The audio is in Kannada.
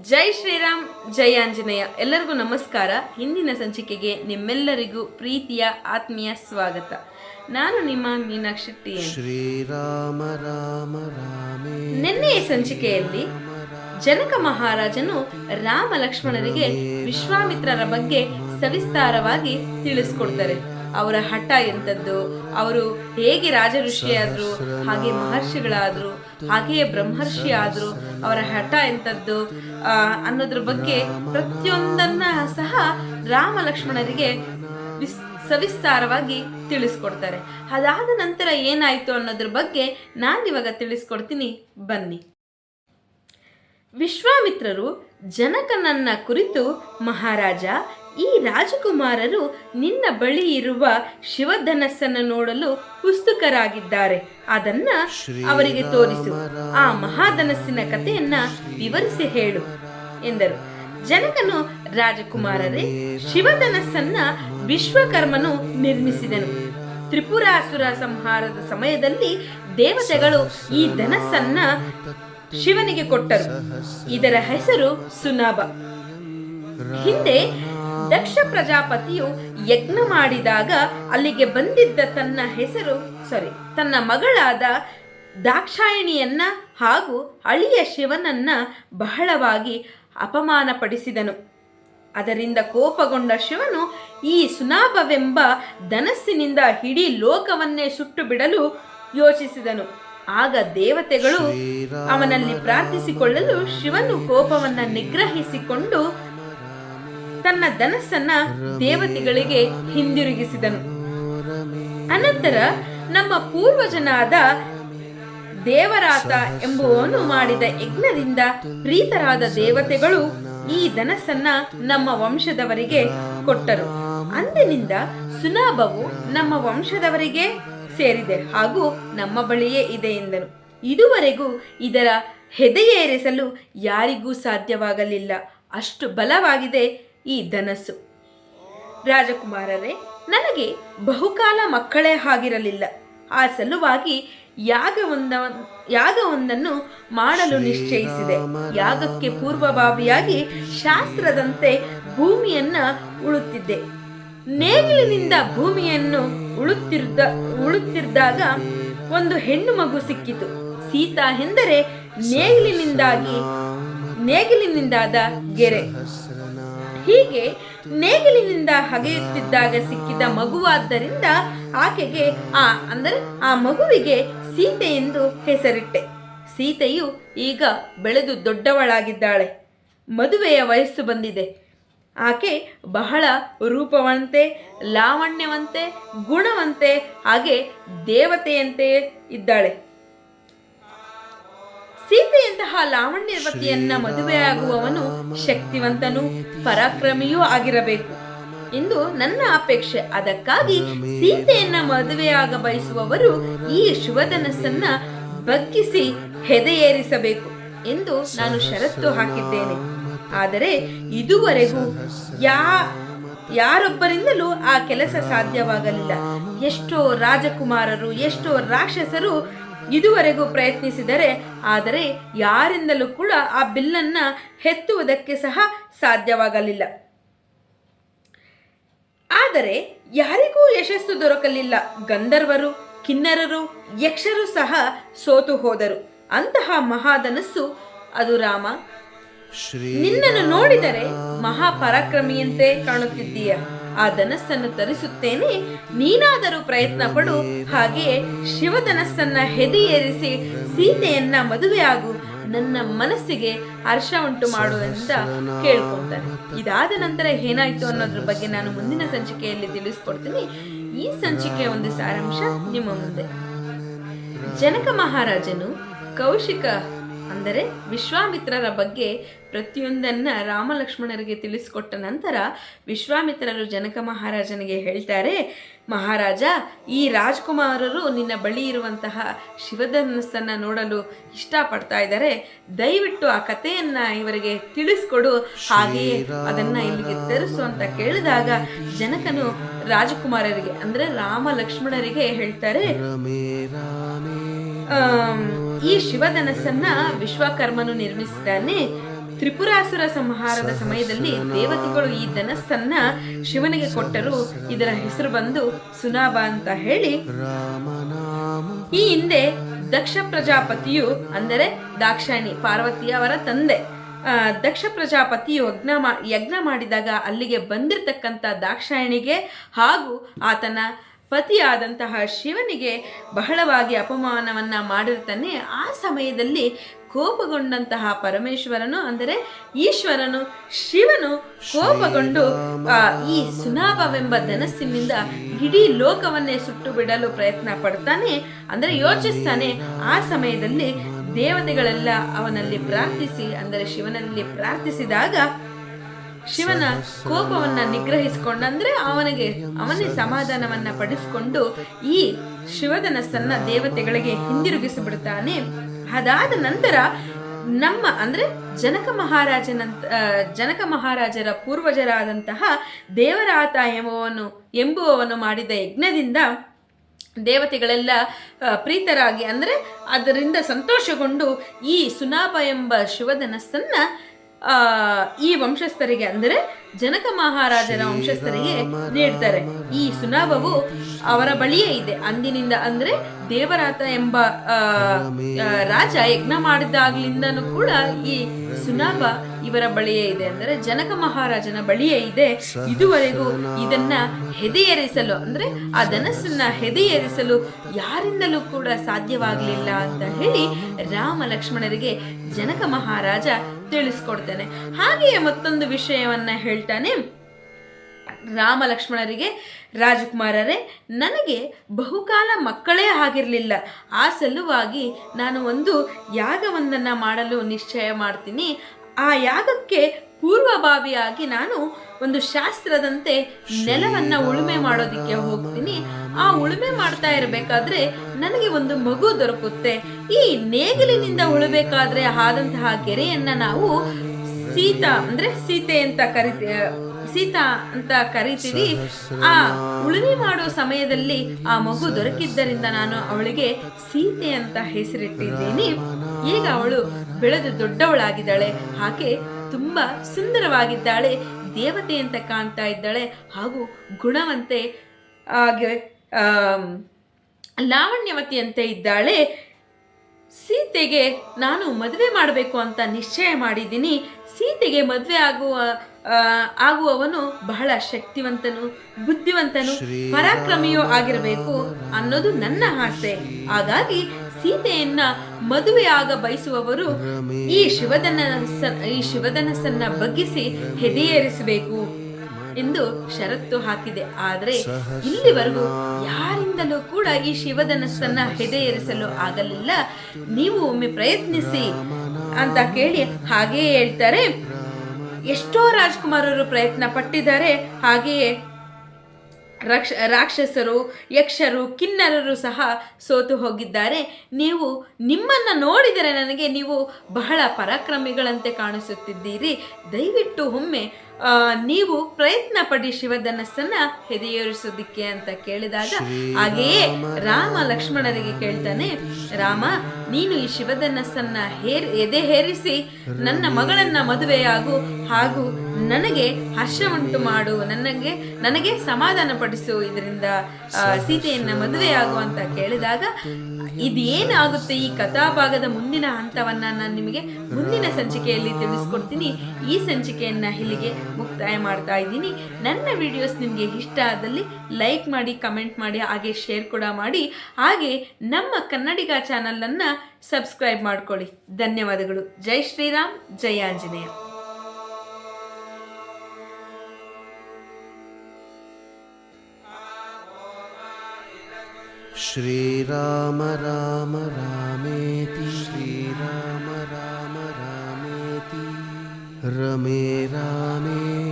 ಜೈ ಶ್ರೀರಾಮ್ ಜೈ ಆಂಜನೇಯ. ಎಲ್ಲರಿಗೂ ನಮಸ್ಕಾರ. ಹಿಂದಿನ ಸಂಚಿಕೆಗೆ ನಿಮ್ಮೆಲ್ಲರಿಗೂ ಪ್ರೀತಿಯ ಆತ್ಮೀಯ ಸ್ವಾಗತ. ನಾನು ನಿಮ್ಮ ಮೀನಾಕ್ಷಿ ಟಿ. ಶ್ರೀರಾಮ ರಾಮ ರಾಮೇ. ನಿನ್ನೆಯ ಸಂಚಿಕೆಯಲ್ಲಿ ಜನಕ ಮಹಾರಾಜನು ರಾಮ ಲಕ್ಷ್ಮಣರಿಗೆ ವಿಶ್ವಾಮಿತ್ರರ ಬಗ್ಗೆ ಸವಿಸ್ತಾರವಾಗಿ ತಿಳಿಸ್ಕೊಡ್ತಾರೆ. ಅವರ ಹಠ ಎಂಥದ್ದು, ಅವರು ಹೇಗೆ ರಾಜ ಋಷಿಯಾದರು ಹಾಗೆ ಮಹರ್ಷಿಗಳಾದ್ರು, ಹಾಗೆಯೇ ಬ್ರಹ್ಮರ್ಷಿ ಆದ್ರು ಅವರ ಹಠ ಎಂಥದ್ದು ಅನ್ನೋದ್ರ ಬಗ್ಗೆ ಪ್ರತಿಯೊಂದನ್ನ ಸಹ ರಾಮ ಲಕ್ಷ್ಮಣರಿಗೆ ವಿಸ್, ಸವಿಸ್ತಾರವಾಗಿ ತಿಳಿಸ್ಕೊಡ್ತಾರೆ. ಅದಾದ ನಂತರ ಏನಾಯ್ತು ಅನ್ನೋದ್ರ ಬಗ್ಗೆ ನಾನಿವಾಗ ತಿಳಿಸ್ಕೊಡ್ತೀನಿ. ಬನ್ನಿ. ವಿಶ್ವಾಮಿತ್ರರು ಜನಕನನ್ನ ಕುರಿತು ಮಹಾರಾಜ ಈ ರಾಜಕುಮಾರರು ನಿನ್ನ ಬಳಿ ಇರುವ ಶಿವಧನಸ್ಸನ್ನು ನೋಡಲು ಉತ್ಸುಕರಾಗಿದ್ದಾರೆ. ಅದನ್ನ ಅವರಿಗೆ ತೋರಿಸು. ಆ ಮಹಾಧನಸ್ಸಿನ ಕಥೆಯನ್ನ ವಿವರಿಸಿ ಹೇಳು ಎಂದರು. ಜನಕನು ರಾಜಕುಮಾರರೇ ಶಿವಧನಸ್ಸನ್ನ ವಿಶ್ವಕರ್ಮನು ನಿರ್ಮಿಸಿದನು. ತ್ರಿಪುರಾಸುರ ಸಂಹಾರದ ಸಮಯದಲ್ಲಿ ದೇವತೆಗಳು ಈ ಧನಸ್ಸನ್ನ ಶಿವನಿಗೆ ಕೊಟ್ಟರು. ಇದರ ಹೆಸರು ಸುನಾಭ. ಹಿಂದೆ ದಕ್ಷ ಪ್ರಜಾಪತಿಯು ಯಜ್ಞ ಮಾಡಿದಾಗ ಅಲ್ಲಿಗೆ ಬಂದಿದ್ದ ತನ್ನ ಹೆಸರು ಸಾರಿ ತನ್ನ ಮಗಳಾದ ದಾಕ್ಷಾಯಣಿಯನ್ನ ಹಾಗೂ ಅಳಿಯ ಶಿವನನ್ನ ಬಹಳವಾಗಿ ಅಪಮಾನಪಡಿಸಿದನು. ಅದರಿಂದ ಕೋಪಗೊಂಡ ಶಿವನು ಈ ಸುನಾಭವೆಂಬ ಧನಸ್ಸಿನಿಂದ ಇಡೀ ಲೋಕವನ್ನೇ ಸುಟ್ಟು ಬಿಡಲು ಯೋಚಿಸಿದನು. ಆಗ ದೇವತೆಗಳು ಅವನಲ್ಲಿ ಪ್ರಾರ್ಥಿಸಿಕೊಳ್ಳಲು ಶಿವನು ಕೋಪವನ್ನು ನಿಗ್ರಹಿಸಿಕೊಂಡು ತನ್ನ ಧನಸ್ಸನ್ನ ದೇವತೆಗಳಿಗೆ ಹಿಂದಿರುಗಿಸಿದನು. ಅನಂತರ ನಮ್ಮ ಪೂರ್ವಜನಾದ ದೇವರಾತ ಎಂಬುವನು ಮಾಡಿದ ಯಜ್ಞದಿಂದ ಪ್ರೀತರಾದ ದೇವತೆಗಳು ಈ ಧನಸ್ಸನ್ನ ನಮ್ಮ ವಂಶದವರಿಗೆ ಕೊಟ್ಟರು. ಅಂದಿನಿಂದ ಸುನಾಭವು ನಮ್ಮ ವಂಶದವರಿಗೆ ಸೇರಿದೆ ಹಾಗೂ ನಮ್ಮ ಬಳಿಯೇ ಇದೆ ಎಂದನು. ಇದುವರೆಗೂ ಇದರ ಹೆದೆಯೇರಿಸಲು ಯಾರಿಗೂ ಸಾಧ್ಯವಾಗಲಿಲ್ಲ. ಅಷ್ಟು ಬಲವಾಗಿದೆ ಈ ಧನಸ್ಸು. ರಾಜಕುಮಾರರೇ, ನನಗೆ ಬಹುಕಾಲ ಮಕ್ಕಳೇ ಆಗಿರಲಿಲ್ಲ. ಆ ಸಲುವಾಗಿ ಯಾಗವೊಂದ ಯಾಗವೊಂದನ್ನು ಮಾಡಲು ನಿಶ್ಚಯಿಸಿದೆ. ಯಾಗಕ್ಕೆ ಪೂರ್ವಭಾವಿಯಾಗಿ ಶಾಸ್ತ್ರದಂತೆ ಭೂಮಿಯನ್ನ ಉಳುತ್ತಿದ್ದೆ. ನೇಗಿಲಿನಿಂದ ಭೂಮಿಯನ್ನು ಉಳುತ್ತಿರ್ದ ಉಳುತ್ತಿದ್ದಾಗ ಒಂದು ಹೆಣ್ಣು ಮಗು ಸಿಕ್ಕಿತು. ಸೀತಾ ಎಂದರೆ ನೇಗಿಲಿನಿಂದಾಗಿ, ನೇಗಿಲಿನಿಂದಾದ ಗೆರೆ. ಹೀಗೆ ನೇಗಿಲಿನಿಂದ ಹಗೆಯುತ್ತಿದ್ದಾಗ ಸಿಕ್ಕಿದ ಮಗುವಾದ್ದರಿಂದ ಆಕೆಗೆ ಆ, ಅಂದರೆ ಆ ಮಗುವಿಗೆ ಸೀತೆ ಎಂದು ಹೆಸರಿಟ್ಟೆ. ಸೀತೆಯು ಈಗ ಬೆಳೆದು ದೊಡ್ಡವಳಾಗಿದ್ದಾಳೆ. ಮದುವೆಯ ವಯಸ್ಸು ಬಂದಿದೆ. ಆಕೆ ಬಹಳ ರೂಪವಂತೆ, ಲಾವಣ್ಯವಂತೆ, ಗುಣವಂತೆ, ಹಾಗೆ ದೇವತೆಯಂತೆಯೇ ಇದ್ದಾಳೆ. ಸೀತೆಯಂತಹ ಲಾವಣ್ಯವತಿಯನ್ನ ಮದುವೆಯಾಗುವವನು ಶಕ್ತಿವಂತನೂ. ಪರಾಕ್ರಮಿಯೂ ಆಗಿರಬೇಕು. ಎಂದು ನನ್ನ ಅಪೇಕ್ಷೆ. ಅದಕ್ಕಾಗಿ ಸೀತೆಯನ್ನ ಮದುವೆಯಾಗ ಬಯಸುವವರು ಈ ಶುಭಧನಸ್ಸನ್ನ ಬಗ್ಗಿಸಿ ಹೆದೆಯೇರಿಸಬೇಕು ಎಂದು ನಾನು ಷರತ್ತು ಹಾಕಿದ್ದೇನೆ. ಆದರೆ ಇದುವರೆಗೂ ಯಾ, ಯಾರೊಬ್ಬರಿಂದಲೂ ಆ ಕೆಲಸ ಸಾಧ್ಯವಾಗಲಿಲ್ಲ. ಎಷ್ಟೋ ರಾಜಕುಮಾರರು, ಎಷ್ಟೋ ರಾಕ್ಷಸರು ಇದುವರೆಗೂ ಪ್ರಯತ್ನಿಸಿದರೆ, ಆದರೆ ಯಾರಿಂದಲೂ ಕೂಡ ಆ ಬಿಲ್ಲನ್ನ ಹೆತ್ತುವುದಕ್ಕೆ ಸಹ ಸಾಧ್ಯವಾಗಲಿಲ್ಲ. ಆದರೆ ಯಾರಿಗೂ ಯಶಸ್ಸು ದೊರಕಲಿಲ್ಲ. ಗಂಧರ್ವರು, ಕಿನ್ನರರು, ಯಕ್ಷರು ಸಹ ಸೋತು ಹೋದರು. ಅಂತಹ ಮಹಾಧನಸ್ಸು, ಅದು ರಾಮ. ನಿನ್ನನ್ನು ನೋಡಿದರೆ ಮಹಾಪರಾಕ್ರಮಿಯಂತೆ ಕಾಣುತ್ತಿದ್ದೀಯ. ಆ ಧನಸ್ಸನ್ನು ತರಿಸುತ್ತೇನೆ. ನೀನಾದರೂ ಪ್ರಯತ್ನ ಪಡು ಹಾಗೆಯೇ ಶಿವಧನಸ್ಸನ್ನ ಹೆದೆಯೇರಿಸಿ ಸೀತೆಯನ್ನ ಮದುವೆಯಾಗು. ನನ್ನ ಮನಸ್ಸಿಗೆ ಹರ್ಷ ಉಂಟು ಮಾಡು ಅಂತ ಕೇಳ್ಕೊಳ್ತಾನೆ ಇದಾದ ನಂತರ ಏನಾಯ್ತು ಅನ್ನೋದ್ರ ಬಗ್ಗೆ ನಾನು ಮುಂದಿನ ಸಂಚಿಕೆಯಲ್ಲಿ ತಿಳಿಸ್ಕೊಡ್ತೀನಿ. ಈ ಸಂಚಿಕೆಯ ಒಂದು ಸಾರಾಂಶ ನಿಮ್ಮ ಮುಂದೆ. ಜನಕ ಮಹಾರಾಜನು ಕೌಶಿಕ ಅಂದರೆ ವಿಶ್ವಾಮಿತ್ರರ ಬಗ್ಗೆ ಪ್ರತಿಯೊಂದನ್ನ ರಾಮ ಲಕ್ಷ್ಮಣರಿಗೆ ತಿಳಿಸಿಕೊಟ್ಟ ನಂತರ ವಿಶ್ವಾಮಿತ್ರರು ಜನಕ ಮಹಾರಾಜನಿಗೆ ಹೇಳ್ತಾರೆ, ಮಹಾರಾಜ, ಈ ರಾಜ್ಕುಮಾರರು ನಿನ್ನ ಬಳಿ ಇರುವಂತಹ ಶಿವಧನಸ್ಸನ್ನು ನೋಡಲು ಇಷ್ಟಪಡ್ತಾ ಇದ್ದಾರೆ. ದಯವಿಟ್ಟು ಆ ಕಥೆಯನ್ನ ಇವರಿಗೆ ತಿಳಿಸ್ಕೊಡು. ಹಾಗೆಯೇ ಅದನ್ನ ಇಲ್ಲಿಗೆ ತರಿಸು ಅಂತ ಕೇಳಿದಾಗ ಜನಕನು ರಾಜಕುಮಾರರಿಗೆ, ಅಂದ್ರೆ ರಾಮ ಲಕ್ಷ್ಮಣರಿಗೆ ಹೇಳ್ತಾರೆ ಈ ಶಿವಧನಸ್ಸನ್ನ ವಿಶ್ವಕರ್ಮನು ನಿರ್ಮಿಸಿದ್ದಾನೆ. ತ್ರಿಪುರಾಸುರ ಸಂಹಾರದ ಸಮಯದಲ್ಲಿ ದೇವತೆಗಳು ಈ ಧನಸ್ಸನ್ನ ಶಿವನಿಗೆ ಕೊಟ್ಟರು. ಇದರ ಹೆಸರು ಬಂದು ಸುನಾಭ ಅಂತ ಹೇಳಿ. ಈ ಹಿಂದೆ ದಕ್ಷ ಪ್ರಜಾಪತಿಯು ಅಂದರೆ ದಾಕ್ಷಾಯಣಿ ಪಾರ್ವತಿಯವರ ತಂದೆ ಆ, ದಕ್ಷ ಪ್ರಜಾಪತಿಯು ಯಜ್ಞ ಮಾ ಯಜ್ಞ ಮಾಡಿದಾಗ ಅಲ್ಲಿಗೆ ಬಂದಿರತಕ್ಕಂಥ ದಾಕ್ಷಾಯಣಿಗೆ ಹಾಗೂ ಆತನ ಪತಿಯಾದಂತಹ ಶಿವನಿಗೆ ಬಹಳವಾಗಿ ಅಪಮಾನವನ್ನ ಮಾಡಿರ್ತಾನೆ. ಆ ಸಮಯದಲ್ಲಿ ಕೋಪಗೊಂಡಂತಹ ಪರಮೇಶ್ವರನು, ಅಂದರೆ ಈಶ್ವರನು, ಶಿವನು ಕೋಪಗೊಂಡು ಈ ಸುನಾಭವೆಂಬ ಧನಸ್ಸಿನಿಂದ ಇಡೀ ಲೋಕವನ್ನೇ ಸುಟ್ಟು ಬಿಡಲು ಪ್ರಯತ್ನ ಪಡ್ತಾನೆ. ಅಂದರೆ ಯೋಚಿಸ್ತಾನೆ, ಆ ಸಮಯದಲ್ಲಿ ದೇವತೆಗಳೆಲ್ಲ ಅವನಲ್ಲಿ ಪ್ರಾರ್ಥಿಸಿ, ಅಂದರೆ ಶಿವನಲ್ಲಿ ಪ್ರಾರ್ಥಿಸಿದಾಗ ಶಿವನ ಕೋಪವನ್ನ ನಿಗ್ರಹಿಸಿಕೊಂಡಂದ್ರೆ ಅವನಿಗೆ ಅವನೇ ಸಮಾಧಾನವನ್ನ ಪಡಿಸಿಕೊಂಡು ಈ ಶಿವಧನಸ್ಸನ್ನ ದೇವತೆಗಳಿಗೆ ಹಿಂದಿರುಗಿಸಿ ಬಿಡ್ತಾನೆ ಅದಾದ ನಂತರ ನಮ್ಮ ಅಂದ್ರೆ ಜನಕ ಮಹಾರಾಜನಂತ ಜನಕ ಮಹಾರಾಜರ ಪೂರ್ವಜರಾದಂತಹ ದೇವರಾತ ಎಂಬುವನು ಎಂಬುವವನು ಮಾಡಿದ ಯಜ್ಞದಿಂದ ದೇವತೆಗಳೆಲ್ಲ ಪ್ರೀತರಾಗಿ ಅಂದರೆ ಅದರಿಂದ ಸಂತೋಷಗೊಂಡು ಈ ಸುನಾಭ ಎಂಬ ಶಿವಧನಸ್ಸನ್ನ ಈ ವಂಶಸ್ಥರಿಗೆ ಅಂದರೆ ಜನಕ ಮಹಾರಾಜರ ವಂಶಸ್ಥರಿಗೆ ನೀಡ್ತಾರೆ. ಈ ಸುನಾಭವು ಅವರ ಬಳಿಯೇ ಇದೆ. ಅಂದಿನಿಂದ ಅಂದ್ರೆ ದೇವರಾತ ಎಂಬ ಆ, ಆ, ರಾಜ ಯಜ್ಞ ಮಾಡಿದಾಗ್ಲಿಂದನೂ ಕೂಡ ಈ ಸುನಾಭ ಇವರ ಬಳಿಯೇ ಇದೆ. ಅಂದ್ರೆ ಜನಕ ಮಹಾರಾಜನ ಬಳಿಯೇ ಇದೆ. ಇದುವರೆಗೂ ಇದನ್ನ ಹೆದೆಯರಿಸಲು ಅಂದ್ರೆ ಆ ಧನಸ್ಸನ್ನ ಹೆದೆಯೇರಿಸಲು ಯಾರಿಂದಲೂ ಕೂಡ ಸಾಧ್ಯವಾಗಲಿಲ್ಲ ಅಂತ ಹೇಳಿ ರಾಮ ಲಕ್ಷ್ಮಣರಿಗೆ ಜನಕ ಮಹಾರಾಜ ತಿಳಿಸ್ಕೊಡ್ತಾನೆ. ಹಾಗೆಯೇ ಮತ್ತೊಂದು ವಿಷಯವನ್ನ ಹೇಳ್ತಾನೆ ರಾಮ ಲಕ್ಷ್ಮಣರಿಗೆ ರಾಜಕುಮಾರರೇ, ನನಗೆ ಬಹುಕಾಲ ಮಕ್ಕಳೇ ಆಗಿರಲಿಲ್ಲ. ಆ ಸಲುವಾಗಿ ನಾನು ಒಂದು ಯಾಗವೊಂದನ್ನು ಮಾಡಲು ನಿಶ್ಚಯ ಮಾಡ್ತೀನಿ. ಆ ಯಾಗಕ್ಕೆ ಪೂರ್ವಭಾವಿಯಾಗಿ ನಾನು ಒಂದು ಶಾಸ್ತ್ರದಂತೆ ನೆಲವನ್ನ ಉಳುಮೆ ಮಾಡೋದಿಕ್ಕೆ ಹೋಗ್ತೀನಿ. ಆ ಉಳುಮೆ ಮಾಡ್ತಾ ಇರಬೇಕಾದ್ರೆ ನನಗೆ ಒಂದು ಮಗು ದೊರಕುತ್ತೆ. ಈ ನೇಗಿಲಿನಿಂದ ಉಳಬೇಕಾದ್ರೆ ಆದಂತಹ ಗೆರೆಯನ್ನ ನಾವು ಸೀತಾ ಅಂದ್ರೆ ಸೀತೆ ಅಂತ ಕರಿತಿ, ಸೀತಾ ಅಂತ ಕರಿತೀವಿ. ಆ ಉಳುಮೆ ಮಾಡೋ ಸಮಯದಲ್ಲಿ ಆ ಮಗು ದೊರಕಿದ್ದರಿಂದ ನಾನು ಅವಳಿಗೆ ಸೀತೆ ಅಂತ ಹೆಸರಿಟ್ಟಿದ್ದೀನಿ. ಈಗ ಅವಳು ಬೆಳೆದು ದೊಡ್ಡವಳಾಗಿದ್ದಾಳೆ. ಆಕೆ ತುಂಬಾ ಸುಂದರವಾಗಿದ್ದಾಳೆ ದೇವತೆ ಅಂತ ಕಾಣ್ತಾ ಇದ್ದಾಳೆ ಹಾಗೂ ಗುಣವಂತೆ ಹಾಗೆ ಲಾವಣ್ಯವತಿಯಂತೆ ಇದ್ದಾಳೆ. ಸೀತೆಗೆ ನಾನು ಮದುವೆ ಮಾಡಬೇಕು ಅಂತ ನಿಶ್ಚಯ ಮಾಡಿದ್ದೀನಿ. ಸೀತೆಗೆ ಮದುವೆ ಆಗುವ ಆಗುವವನು ಬಹಳ ಶಕ್ತಿವಂತನು ಬುದ್ಧಿವಂತನು ಪರಾಕ್ರಮಿಯೂ ಆಗಿರಬೇಕು ಅನ್ನೋದು ನನ್ನ ಆಸೆ. ಹಾಗಾಗಿ ಸೀತೆಯನ್ನ ಮದುವೆಯಾಗ ಬಯಸುವವರು ಈ ಶಿವಧನಸ್ಸ ಈ ಶಿವಧನಸ್ಸನ್ನ ಬಗ್ಗಿಸಿ ಹೆದೆಯೇರಿಸಬೇಕು ಎಂದು ಷರತ್ತು ಹಾಕಿದೆ. ಆದರೆ ಇಲ್ಲಿವರೆಗೂ ಯಾರಿಂದಲೂ ಕೂಡ ಈ ಶಿವಧನಸ್ಸನ್ನ ಹೆದೆಯೇರಿಸಲು ಆಗಲಿಲ್ಲ. ನೀವು ಒಮ್ಮೆ ಪ್ರಯತ್ನಿಸಿ ಅಂತ ಕೇಳಿ ಹಾಗೆಯೇ ಹೇಳ್ತಾರೆ. ಎಷ್ಟೋ ರಾಜ್ಕುಮಾರರು ಪ್ರಯತ್ನ ಪಟ್ಟಿದ್ದಾರೆ. ಹಾಗೆಯೇ ರಾಕ್ಷ, ರಾಕ್ಷಸರು, ಯಕ್ಷರು, ಕಿನ್ನರರು ಸಹ ಸೋತು ಹೋಗಿದ್ದಾರೆ. ನೀವು ನಿಮ್ಮನ್ನ ನೋಡಿದರೆ ನನಗೆ ನೀವು ಬಹಳ ಪರಾಕ್ರಮಿಗಳಂತೆ ಕಾಣಿಸುತ್ತಿದ್ದೀರಿ. ದಯವಿಟ್ಟು ಒಮ್ಮೆ ನೀವು ಪ್ರಯತ್ನ ಪಡಿ ಶಿವಧನಸ್ಸನ್ನ ಹೆದೆಯೇರಿಸೋದಿಕ್ಕೆ ಅಂತ ಕೇಳಿದಾಗ, ಹಾಗೆಯೇ ರಾಮ ಲಕ್ಷ್ಮಣರಿಗೆ ಕೇಳ್ತಾನೆ, ರಾಮ, ನೀನು ಈ ಶಿವಧನಸ್ಸನ್ನ ಹೇರ್, ಎದೆ ಹೇರಿಸಿ ನನ್ನ ಮಗಳನ್ನ ಮದುವೆಯಾಗು, ಹಾಗೂ ನನಗೆ ಹರ್ಷ ಉಂಟು ಮಾಡು, ನನಗೆ ನನಗೆ ಸಮಾಧಾನ ಪಡಿಸು ಇದರಿಂದ ಸೀತೆಯನ್ನ ಮದುವೆ ಅಂತ ಕೇಳಿದಾಗ, ಇದೇನಾಗುತ್ತೆ ಈ ಕಥಾಭಾಗದ ಮುಂದಿನ ಹಂತವನ್ನ ನಾನು ನಿಮಗೆ ಮುಂದಿನ ಸಂಚಿಕೆಯಲ್ಲಿ ತಿಳಿಸ್ಕೊಡ್ತೀನಿ. ಈ ಸಂಚಿಕೆಯನ್ನ ಇಲ್ಲಿಗೆ ಮುಕ್ತಾಯ ಮಾಡ್ತಾ ಇದ್ದೀನಿ. ನನ್ನ ವಿಡಿಯೋಸ್ ನಿಮಗೆ ಇಷ್ಟ ಆದಲ್ಲಿ ಲೈಕ್ ಮಾಡಿ ಕಮೆಂಟ್ ಮಾಡಿ, ಹಾಗೆ ಶೇರ್ ಕೂಡ ಮಾಡಿ. ಹಾಗೆ ನಮ್ಮ ಕನ್ನಡಿಗ ಚಾನಲನ್ನು ಸಬ್ಸ್ಕ್ರೈಬ್ ಮಾಡ್ಕೊಳ್ಳಿ. ಧನ್ಯವಾದಗಳು. ಜೈ ಶ್ರೀರಾಮ್, ಜೈ ಆಂಜನೇಯ. श्रीराम राम रामेति। श्रीराम राम रामेति। रमे रामे।